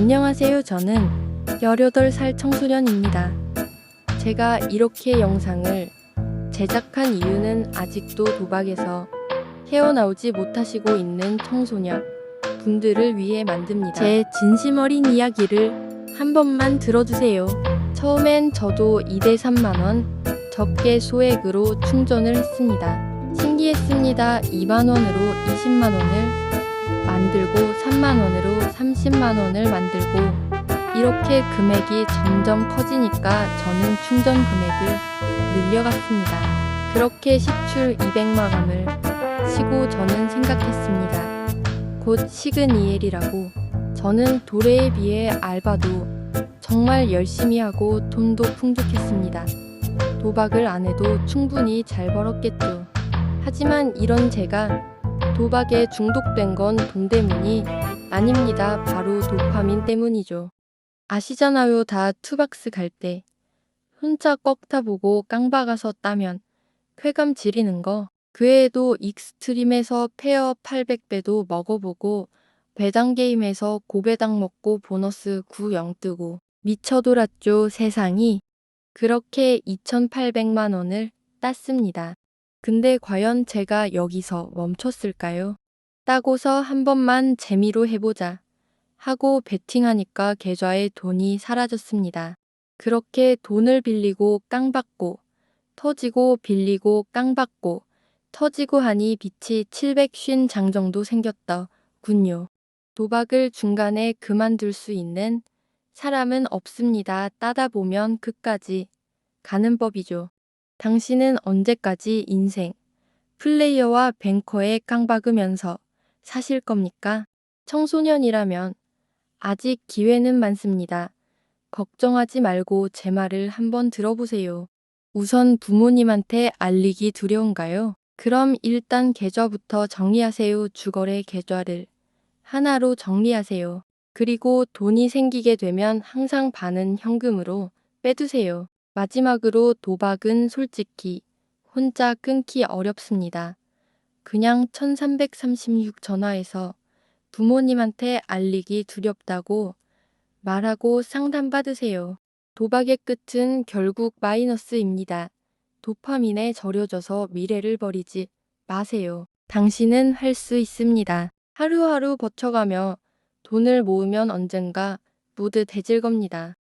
안녕하세요. 저는 18살 청소년입니다. 제가 이렇게 영상을 제작한 이유는 아직도 도박에서 헤어나오지 못하시고 있는 청소년 분들을 위해 만듭니다. 제 진심 어린 이야기를 한 번만 들어주세요. 처음엔 저도 2대 3만원 적게 소액으로 충전을 했습니다. 신기했습니다. 2만원으로 20만원을 만들고 3만원으로 30만원을 만들고 이렇게 금액이 점점 커지니까 저는 충전 금액을 늘려갔습니다. 그렇게 시출 200만원을 치고 저는 생각했습니다. 곧 시그니엘이라고 저는 도래에 비해 알바도 정말 열심히 하고 돈도 풍족했습니다. 도박을 안 해도 충분히 잘 벌었겠죠. 하지만 이런 제가 도박에 중독된 건 돈 때문이 아닙니다. 바로 도파민 때문이죠. 아시잖아요. 다 투박스 갈 때 혼자 꺽타 보고 깡박아서 따면 쾌감 지리는 거. 그 외에도 익스트림에서 페어 800배도 먹어보고 배당 게임에서 고배당 먹고 보너스 9영 뜨고 미쳐 돌았죠 세상이. 그렇게 2,800만 원을 땄습니다. 근데 과연 제가 여기서 멈췄을까요? 따고서 한 번만 재미로 해보자 하고 베팅하니까 계좌에 돈이 사라졌습니다. 그렇게 돈을 빌리고 깡받고 터지고 빌리고 깡받고 터지고 하니 빚이 750장 정도 생겼더군요. 도박을 중간에 그만둘 수 있는 사람은 없습니다. 따다 보면 끝까지 가는 법이죠. 당신은 언제까지 인생 플레이어와 뱅커에 깡박으면서 사실 겁니까? 청소년이라면 아직 기회는 많습니다. 걱정하지 말고 제 말을 한번 들어보세요. 우선 부모님한테 알리기 두려운가요? 그럼 일단 계좌부터 정리하세요. 주거래 계좌를 하나로 정리하세요. 그리고 돈이 생기게 되면 항상 반은 현금으로 빼두세요. 마지막으로 도박은 솔직히 혼자 끊기 어렵습니다. 그냥 1336 전화해서 부모님한테 알리기 두렵다고 말하고 상담받으세요. 도박의 끝은 결국 마이너스입니다. 도파민에 절여져서 미래를 버리지 마세요. 당신은 할 수 있습니다. 하루하루 버텨가며 돈을 모으면 언젠가 뿌듯해질 겁니다.